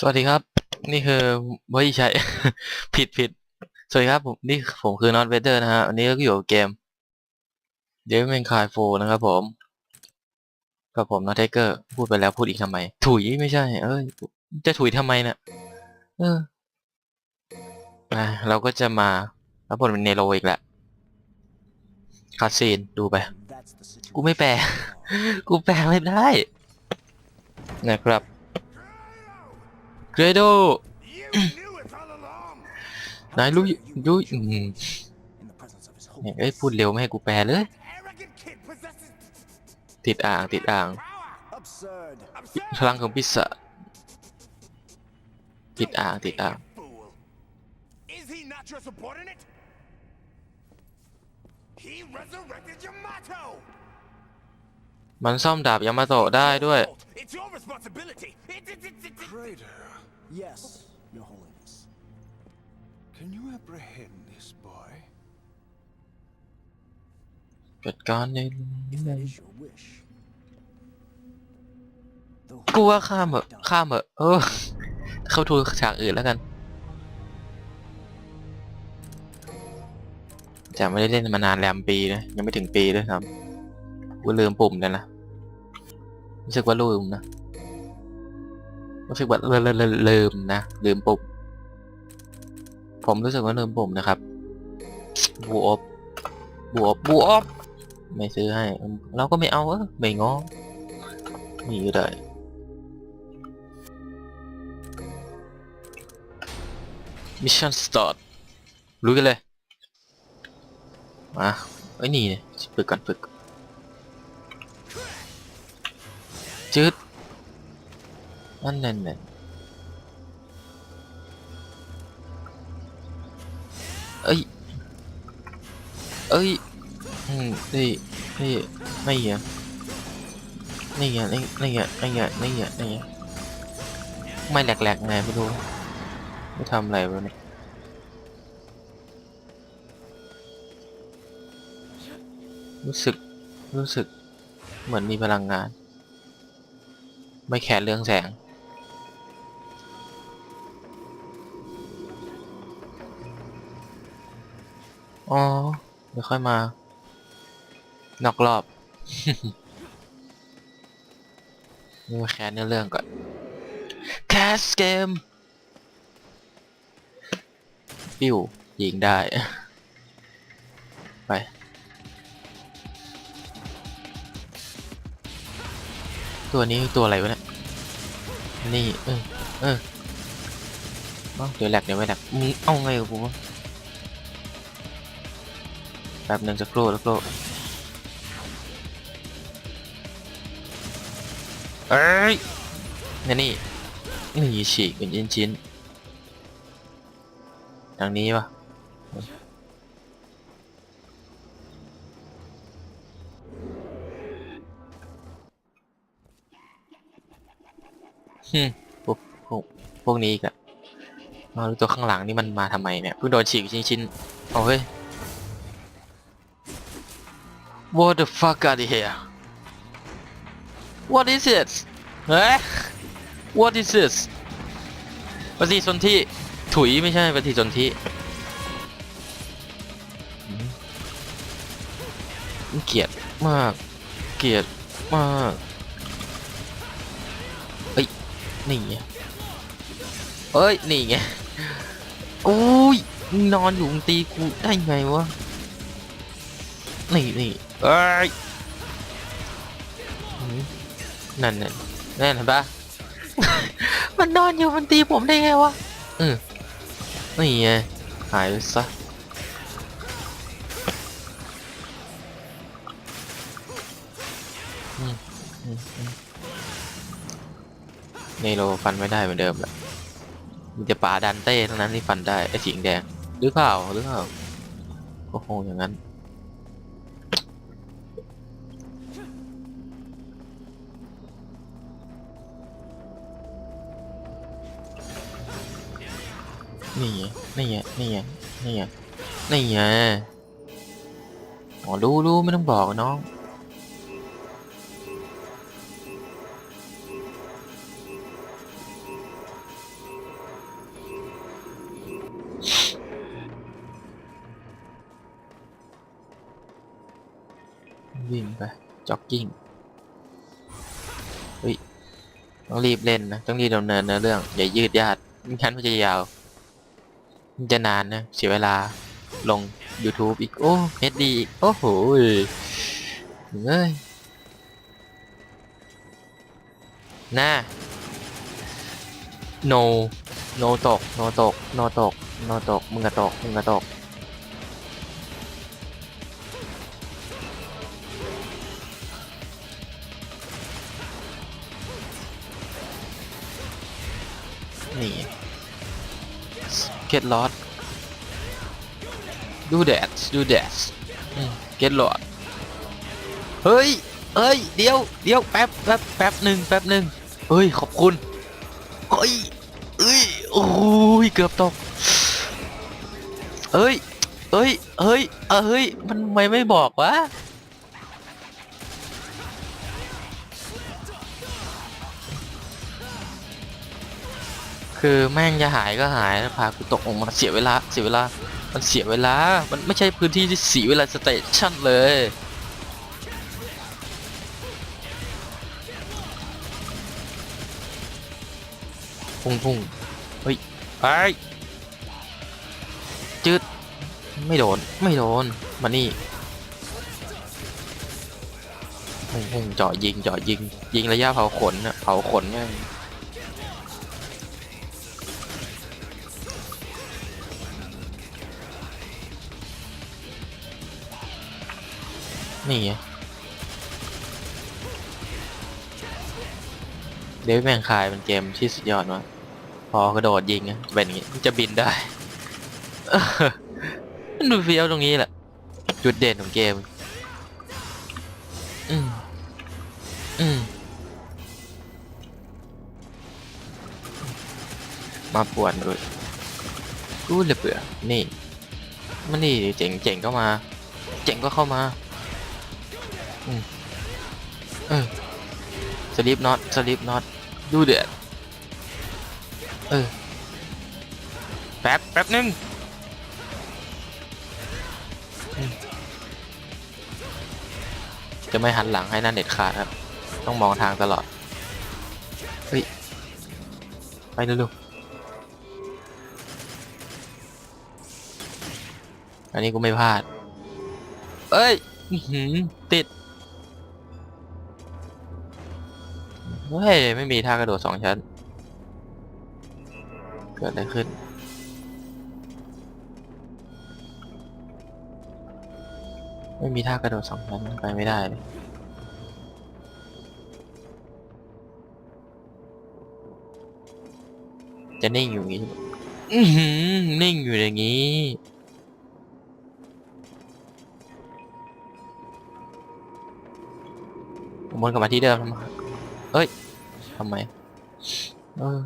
สวัสดีครับ นี่คือไม่ใช่ ผิดผิดสวัสดีครับผมนี่ผมคือนอตเวเดอร์นะฮะวันนี้ก็อยู่กับเกม Devil May Cry 4นะครับผมกับผมนอตเทเกอร์พูดไปแล้วพูดอีกทำไม ถุยไม่ใช่ เอ้ยจะถุยทำไมเนี่ยเอออะเราก็จะมารับบทเป็นเนโรอีกแหล้วคาซีนดูไป กูไม่แปล กูแปลไม่ได้ นะครับ รโด You knew it all along. นายรู้ยุยอืม in the presence of his เนี่ย holiness. เอ้ยพูดเร็วไม่ให้กูแปลเลย Arrogant kid possesses ติดอ่างติดอ่าง power. Absurd. พลังของพิศาจติดอ่างติดอ่าง Fool. Is he not your subordinate? He resurrected Yamato. มันซ่อมดาบยามาโตะได้ด้วย It's your responsibility. It, it, it, it, it. Traitor, Yes, your holiness. can you apprehend this boy? จัดการใน If that is your wish. Though กูว่าข้ามเหอะข้ามเหอะเออ เข้าทูฉากอื่นแล้วกันจะไม่ได้เล่นมานานแรมปีนะยังไม่ถึงปีด้วยครับ กูลืมปุ่มแล้วนะรู้สึกว่าลืมนะ รู้สึกว่าเลืมลืมลืมนะลืมปุ่มผมรู้สึกว่าลืมปุ่มนะครับบูอบบูอบบูอบไม่ซื้อให้ เราก็ไม่เอาเออไม่ง้อนี่ก็ได้มิชชั่นสตาร์ทลุยกันเลย มาไอ้นี่เนี่ยฝึกก่อนฝึกก่อนจืด นั่นนั่นนั่นเอ้ย เอ้ย อืมนี่นี่นี่ไงนี่ไงนี่นี่ไงนี่ไงนี่ไงนี่ไงไม่แหลกๆไงไม่รู้ไม่ทำอะไรวะเนี่ยรู้สึก รู้สึก เหมือนมีพลังงาน ไม่แคร์เรื่องแสง อ๋อ เดี๋ยวค่อยมานอกรอบนี่มาแคร์เนื้อเรื่องก่อน แคสเกม ปิ้ว ยิงได้ ไป ตัวนี้ตัวอะไรวะเนี่ย นี่ เออ เออเดี๋ยวแหลกเดี๋ยวไม่แหลกมึงเอาไงกับกูวะ แป๊บหนึ่งจะโครแล้วโครเอ้ยนี่นี่นี่ฉีกเป็นชิ้นๆทางนี้ปะฮึพวกพวกพวกนี้อีกันมาดูตัวข้างหลังนี่มันมาทำไมเนี่ยเพิ่งโดนฉีกชิ้นๆเอาเฮ้ย What the fuck out of here What is it เฮ้ What is this ปฏิสนธิถุยไม่ใช่ปฏิสนธิเกลียดมาก เกลียดมากเอ้ยนี่ไงเอ้ยนี่ไงอุ้ยนอนอยู่มึงตีกูได้ไงวะนี่นี่ เอ้ยอืมนั่นนั่นนั่นเห็นปะ มันนอนอยู่มันตีผมได้ไงวะอืมนี่ไงหายไปซะอืมอืมอืมเนโรฟันไม่ได้เหมือนเดิมแหละมีแต่ป่าดันเต้เท่านั้นที่ฟันได้ไอ้สีแดงหรือเปล่าหรือเปล่าก็คงอย่างนั้น นี่ไงนี่ไงนี่ไงนี่ไงนี่ไงอ๋อรู้รู้ไม่ต้องบอกน้องวิ่งไปจ็อกกิ้งเฮ้ยต้องรีบเล่นนะ ต้องรีบดำเนินเนื้อเรื่อง อย่ายืดยาดไม่งั้นมันจะยาว จะนานนะเสียเวลาลง YouTube อีก โอ้เฮดดีอีก โอ้โหเอ้ยน่า no no ตก no ตก no ตก no ตก มึงกระตก มึงกระตก get lost do that do that อืม get lost เฮ้ยเฮ้ย เดี๋ยว เดี๋ยว แป๊บ แป๊บ แป๊บหนึ่งแป๊บหนึ่งเฮ้ย ขอบคุณเฮ้ยเอ้ย โอ้ย เกือบตกเอ้ยเอ้ยเฮ้ยเอ้ย เฮ้ย มันทำไมไม่บอกวะ คือแม่งจะหายก็หายแล้วพากูตกลงมาเสียเวลาเสียเวลา มันเสียเวลา มันไม่ใช่พื้นที่ที่เสียเวลาสเตชันเลยพุ่งพุ่งเฮ้ยไปจืดไม่โดน ไม่โดน มานี่พุ่งพุ่งเจาะยิงเจาะยิง ยิงระยะเผาขนน่ะเผาขนเนี่ย นี่เดวิดแมงคายเป็นเกมที่สุดยอดมากพอกระโดดยิงอะเป็นอย่างงี้จะบินได้มันดูเฟี้ยวตรงนี้แหละ จุดเด่นของเกม อืมอืมมาปวดเลยกูเลยเบื่อนี่ มันนี่เจ๋งเจ๋งก็มา เจ๋งก็เข้ามา เออสลิปน็อตสลิปน็อตดูเดือดเออแป๊บแป๊บนึงจะไม่หันหลังให้นั่นเด็ดขาดครับต้องมองทางตลอดเฮ้ยไปเร็วๆอันนี้กูไม่พลาดเอ้ยอื้อหือติด เฮ้ยไม่มีท่ากระโดดสองชั้น เกิดอะไรขึ้น ไม่มีท่ากระโดดสองชั้นไปไม่ได้เลยจะนิ่งอยู่อย่างนี้นิ่งอยู่อย่างนี้ ผมวนกลับมาที่เดิมทำไมเอ้ย ทำไม เออ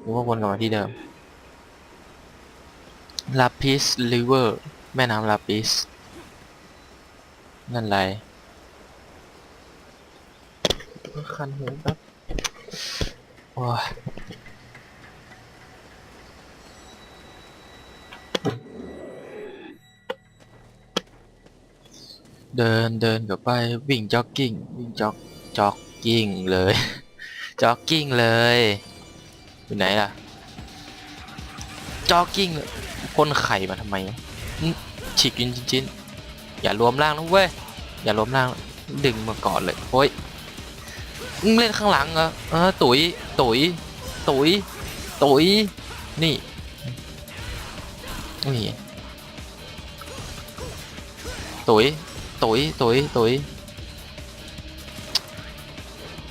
หรือว่าวนกลับมาที่เดิม ลาปิสริเวอร์ แม่น้ำลาปิส นั่นไรคันหูครับโอ้ยเดินเดินกับไปวิ่งจ็อกกิ้งวิ่งจ็อกจ็อกกิ้งเลย จ็อกกิ้งเลยอยู่ไหนล่ะจ็อกกิ้งพ่นไข่มาทำไมฉีกกินชิ้นอย่ารวมร่างนะเว้ยอย่ารวมร่างดึงมาก่อนเลยโอ้ยมึงเล่นข้างหลังเหรอเออตุ๋ยตุ๋ยตุ๋ยตุ๋ยนี่นี่ตุ๋ยตุ๋ยตุ๋ยตุ๋ย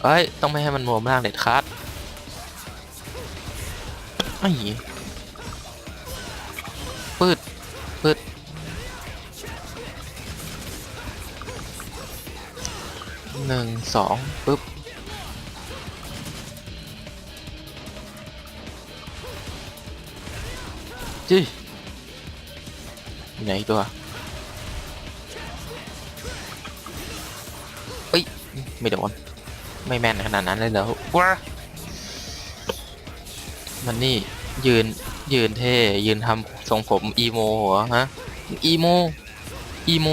เอ้ย ต้องไม่ให้มันรวมร่างเด็ดขาดไอ้ปืดปืดหนึ่งสองปึ๊บจี้อยู่ไหนตัวเอ้ย ไม่โดน ไม่แม่นขนาดนั้นเลยเหรอว้ามันนี่ยืนยืนเท่ยืนทำทรงผมอีโมเหรอฮะอีโมอีโม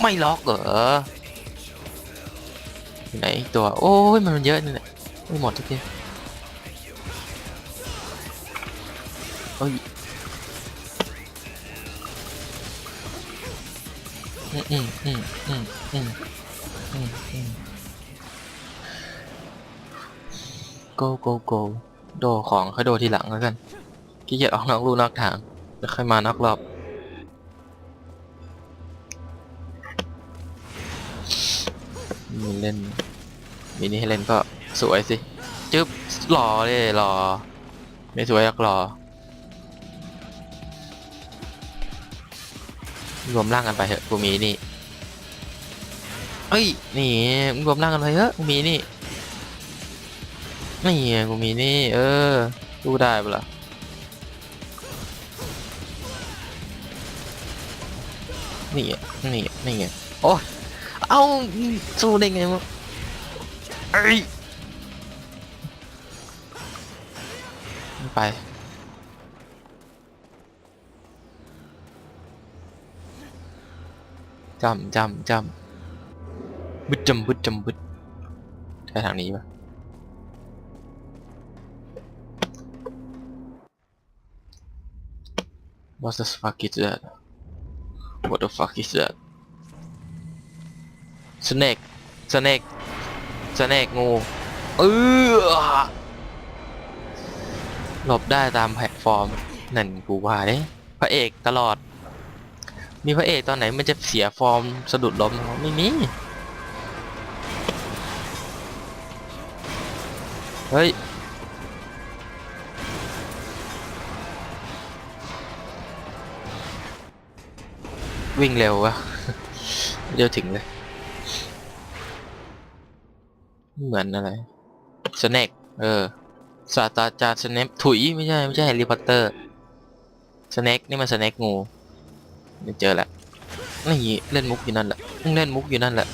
ไม่ล็อกเหรอไหนตัว โอ้ยมันเยอะนี่แหละไม่หมดทุกทีเอ้ยอืมอืมอืมอืมอืมอืม อืม go go go โดของค่อยโดทีหลังแล้วกันขี้เกียจออกนอกลู่นอกทางแล้วค่อยมานอกรอบมีเล่นมีนี่ให้เล่นก็สวยสิจึ๊บหล่อเลยหล่อไม่สวยอยากหล่อรวมร่างกันไปเถอะกูมีนี่เอ้ยนี่รวมร่างกันไปเถอะกูมีนี่ นี่ไงกูมีนี่ เออดูได้ปะล่ะนี่นี่นี่ไงโอ้เอาสู้ได้ไงวะเอ้ยไปจำจำจำบึดจำบึดจำบึดใช่ทางนี้ปะ What the fuck is that What the fuck is that Snake Snake Snake งูเออหลบได้ตามแพลตฟอร์ม นั่นกูว่าเด้พระเอกตลอด มีพระเอกตอนไหนมันจะเสียฟอร์มสะดุดล้มไม่มีเฮ้ย วิ่งเร็ววะเดี๋ยวถึงเลย เหมือนอะไรสเนกเออศาสตราจารย์สเนปถุยไม่ใช่ไม่ใช่แฮร์รี่พอตเตอร์สเนกนี่มันสเนกงูไม่เจอแล้วนี่เล่นมุกอยู่นั่นแหละเล่นมุกอยู่นั่นแหละ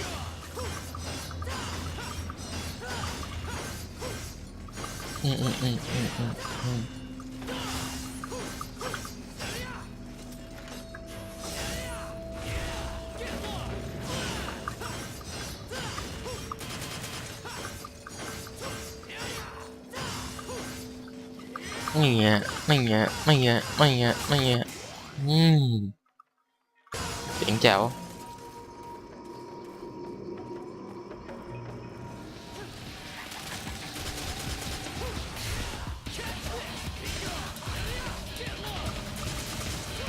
อืมอืมอืมอืมอืม ไม่เงี้ยไม่เงี้ยไม่เงี้ยไม่เงี้ยไม่เงี้ยอืมเสียงแจ๋ว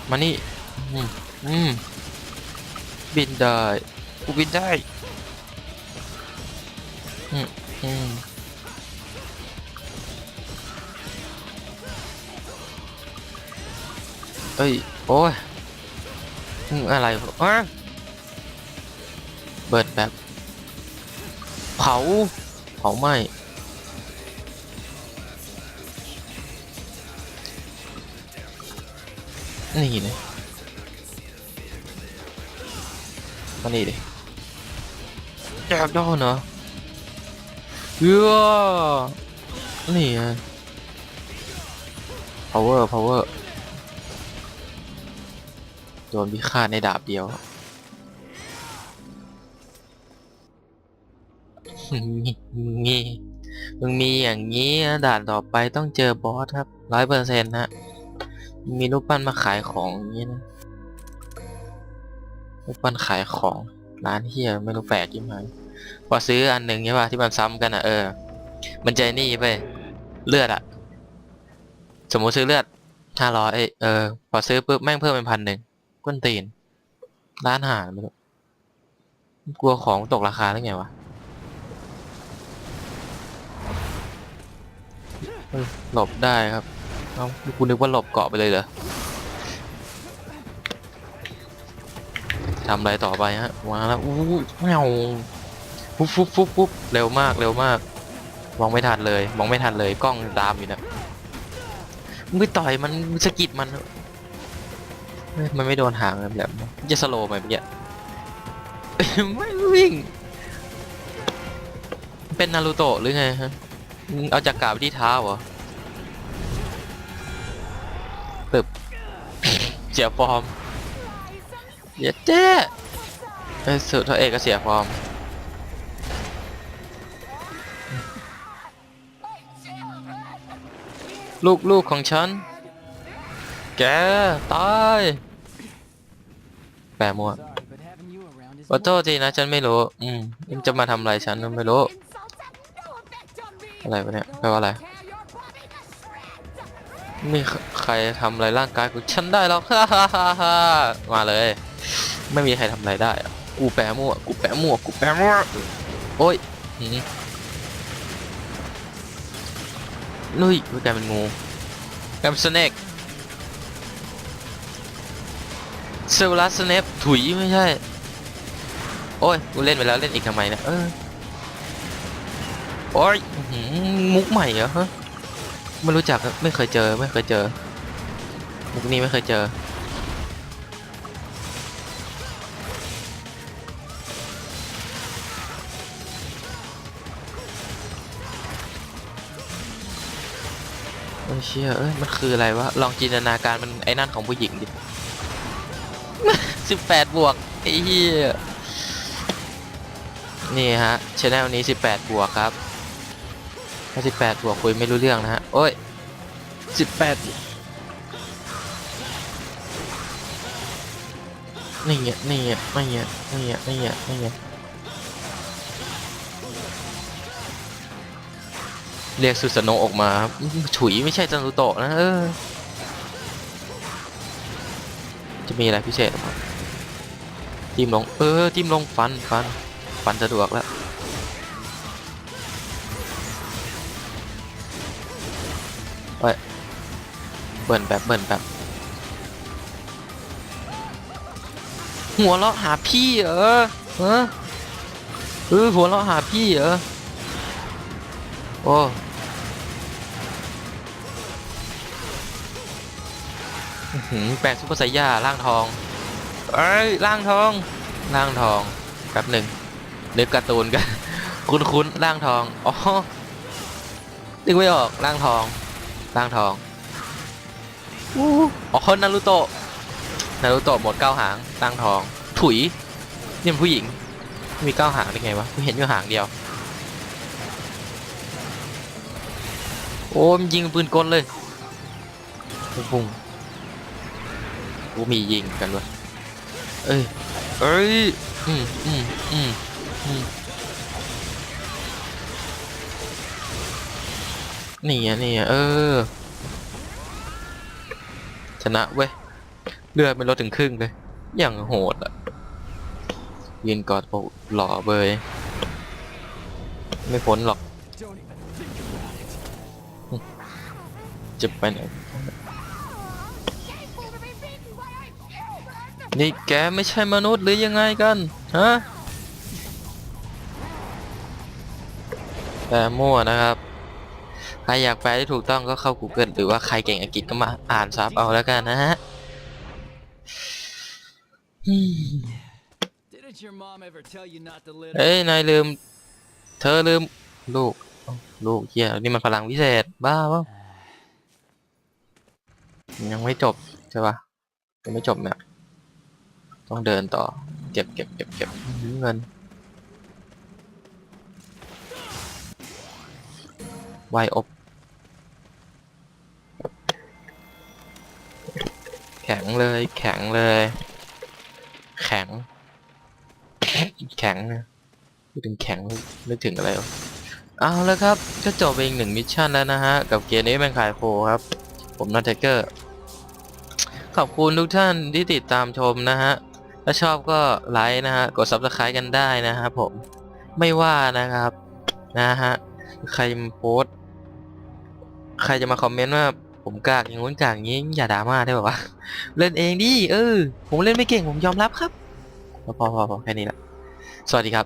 มานี่ อืม อืม บินได้ กูบินได้ อืม อืม เอ้ย โอ้ยอะไรอะเบิดแบบ เผา เผาไหมนี่เลยมานี่เลยแจกโดนเหรอเฮ้อนี่ไง power power ดนพิฆาตในดาบเดียวมึงมีมึงมีมึงมีอย่างนี้นะด่านต่อไปต้องเจอบอสครับร้อยเปอร์เซ็นต์ฮะมีรูปปั้นมาขายของอย่างนี้นะรูปปั้นขายของร้านเฮียไม่รู้แปลกยังไงพอซื้ออันหนึ่งใช่ป่ะที่มันซ้ำกันอะเออ มันใจนี่ไปเลือดอะ สมมุติซื้อเลือดห้าร้อยเออ พอซื้อปุ๊บแม่งเพิ่มเป็นพันหนึ่ง ก้นตีน ร้านอาหารไม่รู้กลัวของตกราคาได้ไงวะหลบได้ครับเอ้ากูนึกว่าหลบเกาะไปเลยเหรอทำอะไรต่อไปฮะมาแล้วอู้แมวฟุบฟุบฟุบฟุบเร็วมากเร็วมาก มองไม่ทันเลย มองไม่ทันเลยกล้องตามอยู่นะมึงไปต่อยมันมึงสะกิดมัน มันไม่โดนหางแหลมๆจะสโลว์ไปเนี่อกี้ไม่วิ่ง เป็นนารูโตะหรือไงฮะ เอาจากกาบที่เท้าเหรอตึบเสียฟอร์มเยเจ๊สุดท้าเอกก็เสียฟอร์มลูกลูกของฉัน แก ตายแปลมัว Sorry, but having you around is ขอโทษทีนะ ฉันไม่รู้ อืมมันจะมาทำอะไรฉันก็ไม่รู้ อะไรวะเนี่ยแปลว่าอะไรนี่ใครทำอะไรร่างกายของฉันได้หรอกฮ่าฮ่าฮ่าฮ่ามาเลย ไม่มีใครทำอะไรได้อะกูแปะมั่ว กูแปะมั่ว กูแปะมั่ว โอ้ยหืมนุ้ยกลายเป็นงูกลายเป็นสเนก เซลลัสเนปถุยไม่ใช่ โอ้ย กูเล่นไปแล้วเล่นอีกทำไมเนี่ยเออโอ้ยมุกใหม่เหรอฮะไม่รู้จักไม่เคยเจอไม่เคยเจอ มุกนี้ไม่เคยเจอเอ้เชี่ยเอ้ยมันคืออะไรวะ ลองจินตนาการมันไอ้นั่นของผู้หญิงดิ สิบแปดบวกไอ้เหี้ยนี่ฮะชแนลนี้สิบแปดบวกครับถ้าสิบแปดบวกคุยไม่รู้เรื่องนะฮะโอ้ยสิบแปดนี่ไงนี่ไงนี่ไงนี่ไงนี่ไงนี่ไงเรียกซูสโนออกมาครับฉุยไม่ใช่จันรุโตะนะเออจะมีอะไรพิเศษออกมา จิ้มลง เออ จิ้มลงฟันฟันฟันสะดวกแล้วเฮ้ยเบิ่นแบบเบิ่นแบบ หัวเราะหาพี่เหรอเออเออหัวเราะหาพี่เหรอ โอ้หือแปลงซุปเปอร์ไซย่าร่างทอง เอ้ยร่างทองร่างทองแป๊บหนึ่งนึกการ์ตูนกัน คุ้นๆร่างทองอ๋อนึกไม่ออกร่างทองร่างทองอู้อ๋อคนนารูโตะนารูโตะหมดเก้าหางร่างทอง ถุยนี่มันผู้หญิงมีเก้าหางได้ไงวะเห็นอยู่หางเดียว โอ้มยิงปืนกลเลย ปุ้งกูมียิงกันวะ เอ้ยเอ้ยอืมอืมอืมอืมนี่ไงนี่ไงเออ ชนะเว้ย เลือดไม่ลดถึงครึ่งเลย อย่างโหดอะยืนกอดอกหล่อเบย ไม่พ้นหรอก Don't even think about it. จะไปไหน นี่แกไม่ใช่มนุษย์หรือยังไงกันฮะแปลมั่วนะครับ ใครอยากแปลที่ถูกต้องก็เข้า Google หรือว่าใครเก่งอังกฤษก็มาอ่านซับเอาแล้วกันนะฮะอืม Didn't your mom ever tell you not to litter? เอ้ย นายลืม เธอลืม ลูกเอ้าลูกเฮียนี่มันพลังวิเศษ บ้าเปล่ายังไม่จบ ใช่ปะยังไม่จบเนี่ย ต้องเดินต่อ เก็บเก็บเก็บเก็บเงินไวอบแข็งเลย แข็งเลย แข็ง แข็งนะพูดถึงแข็งนึกถึงอะไรเอาแล้วครับ ก็จบไปอีกหนึ่งมิชชั่นแล้วนะฮะ กับเกมนี้เป็นขายโคครับ ผมนอตเทเกอร์ ขอบคุณทุกท่านที่ติดตามชมนะฮะ ถ้าชอบก็ไลค์นะฮะ กด subscribe กันได้นะครับผม ไม่ว่านะครับ นะฮะ ใครมาโพสใครจะมาคอมเมนต์ว่าผมกากอย่างงู้นกากอย่างนี้อย่าดราม่าได้ป่าวะ เล่นเองดิ เออ ผมเล่นไม่เก่งผมยอมรับครับ พอพอพอพอแค่นี้แหละ สวัสดีครับ